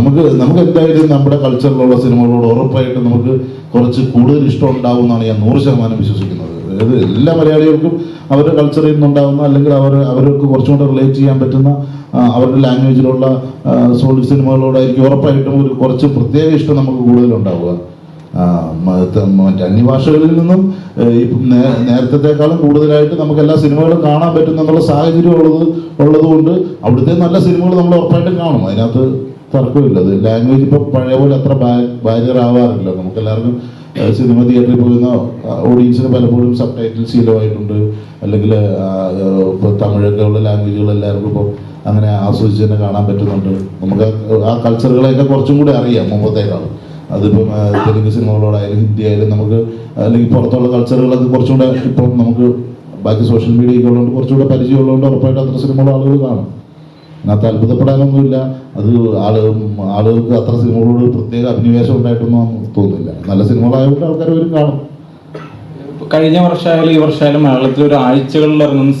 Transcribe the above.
നമുക്ക് നമുക്ക് എന്തായാലും നമ്മുടെ കൾച്ചറിലുള്ള സിനിമകളോട് ഉറപ്പായിട്ട് നമുക്ക് കുറച്ച് കൂടുതൽ ഇഷ്ടം ഉണ്ടാവും എന്നാണ് ഞാൻ നൂറ് ശതമാനം വിശ്വസിക്കുന്നത്. അതായത് എല്ലാ മലയാളികൾക്കും അവരുടെ കൾച്ചറിൽ നിന്നുണ്ടാകുന്ന അല്ലെങ്കിൽ അവർ അവർക്ക് കുറച്ചും കൂടെ റിലേറ്റ് ചെയ്യാൻ പറ്റുന്ന അവരുടെ ലാംഗ്വേജിലുള്ള സോളിഡ് സിനിമകളോടായിരിക്കും ഉറപ്പായിട്ടും ഒരു കുറച്ച് പ്രത്യേക ഇഷ്ടം നമുക്ക് കൂടുതലുണ്ടാവുക മറ്റ് അന്യഭാഷകളിൽ നിന്നും നേരത്തെക്കാളും കൂടുതലായിട്ട് നമുക്ക് എല്ലാ സിനിമകളും കാണാൻ പറ്റുന്ന എന്നുള്ള സാഹചര്യം ഉള്ളത് ഉള്ളത് കൊണ്ട് അവിടുത്തെ നല്ല സിനിമകൾ നമ്മൾ ഉറപ്പായിട്ടും കാണും. അതിനകത്ത് തർക്കമില്ല അത് ലാംഗ്വേജ് ഇപ്പൊ പഴയ പോലെ അത്ര ബാരിയർ ആവാറില്ല നമുക്ക് എല്ലാവർക്കും സിനിമ തിയേറ്ററിൽ പോകുന്ന ഓഡിയൻസിന് പലപ്പോഴും സബ് ടൈറ്റിൽ ശീലമായിട്ടുണ്ട്. അല്ലെങ്കിൽ ഇപ്പോൾ തമിഴൊക്കെ ഉള്ള ലാംഗ്വേജുകൾ എല്ലാവർക്കും ഇപ്പോൾ അങ്ങനെ ആസ്വദിച്ച് തന്നെ കാണാൻ പറ്റുന്നുണ്ട്. നമുക്ക് ആ- കൾച്ചറുകളെയൊക്കെ കുറച്ചും കൂടി അറിയാം മുമ്പത്തേക്കാൾ അതിപ്പം തെലുങ്ക് സിനിമകളോടായാലും ഹിന്ദി ആയാലും നമുക്ക് അല്ലെങ്കിൽ പുറത്തുള്ള കൾച്ചറുകളൊക്കെ കുറച്ചും കൂടെ ഇപ്പം നമുക്ക് ബാക്കി സോഷ്യൽ മീഡിയ ഒക്കെ ഉള്ളതുകൊണ്ട് കുറച്ചുകൂടെ പരിചയമുള്ളതുകൊണ്ട് ഉറപ്പായിട്ട് അത്ര സിനിമകൾ ആളുകൾ കാണും. അതിനകത്ത് അത്ഭുതപ്പെടാനൊന്നുമില്ല. അത് ആൾ ആളുകൾക്ക് അത്ര സിനിമകളോട് പ്രത്യേക അഭിനിവേശം ഉണ്ടായിട്ടൊന്നും തോന്നുന്നില്ല. നല്ല സിനിമകളായതുകൊണ്ട് ആൾക്കാർ വരും കാണും. കഴിഞ്ഞ വർഷമായാലും ഈ വർഷമായാലും മലയാളത്തിൽ ഒരു ആഴ്ചകളിൽ ഇറങ്ങുന്ന